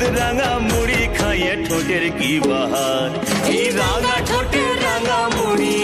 দুধ রাঙা মুড়ি খাইয়ে ঠোঁটের কি বাহার? এই রাঙা ঠোঁটের রাঙা মুড়ি।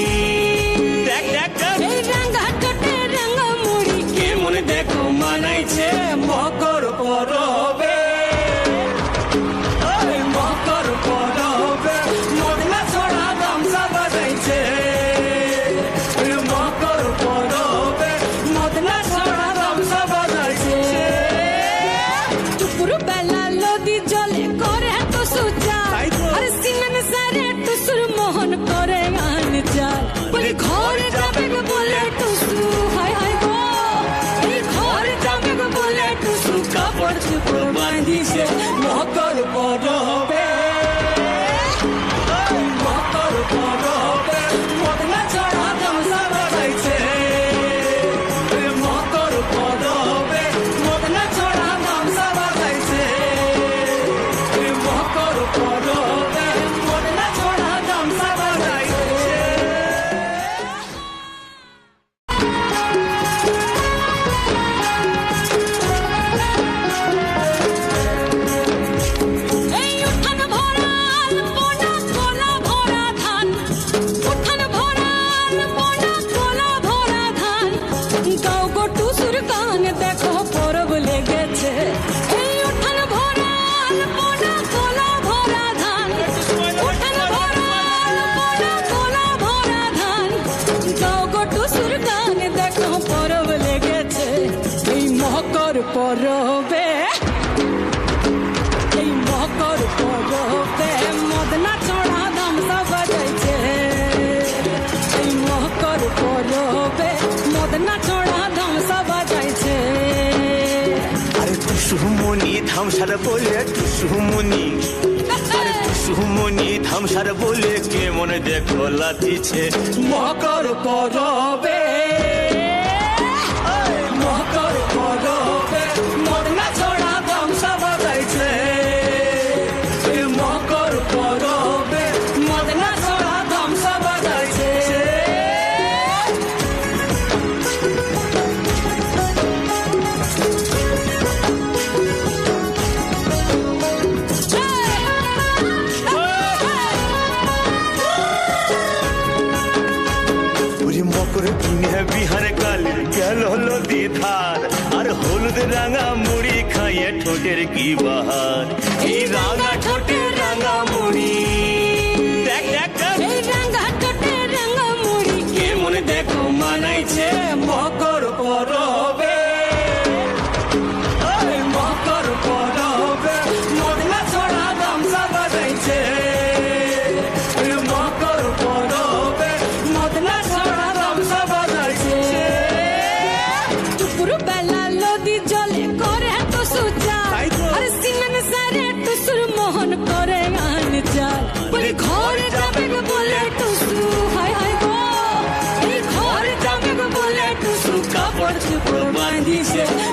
ধামসার বলে কুসুমনি। আরে ধামসার বলে কেমন দেখো লাতিছে মকর পরবে। छोटे की बहार। राधा छोटे 谢谢。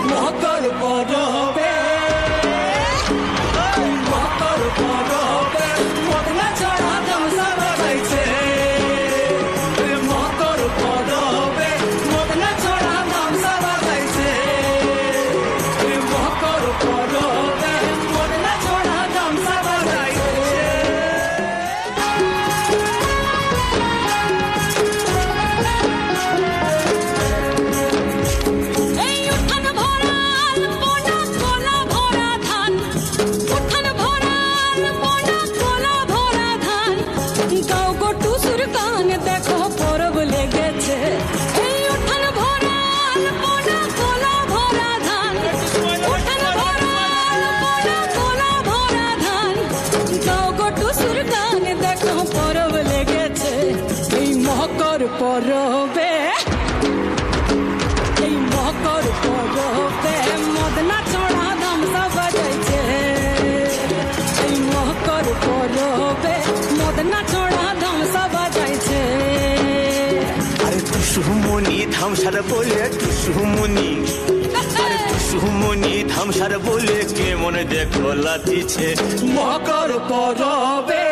পরবে এই মকর পরবে, মদনা চড়া দাম সবাইছে এই মকর পরবে, মদনা চড়া দাম সবাইছে আরে তুষুমনি ধামসার বলে তুষুমনি সুমনি। ধামসার বলে কেমন দেখো লাতিছে মকর পরবে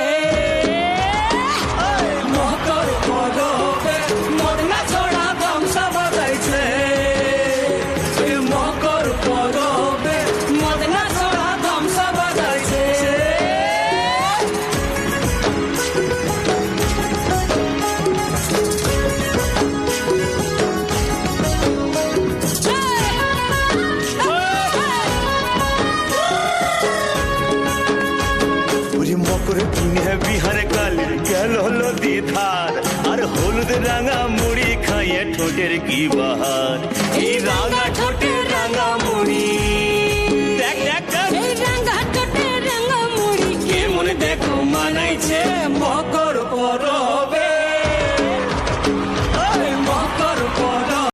কিনে বিহার কাল গেল হলো দিধার আর হলুদ রাঙা মুড়ি খাইয়ে ঠোঁটের কি বাহার এই রাঙা ঠোঁটের রাঙা মুড়ি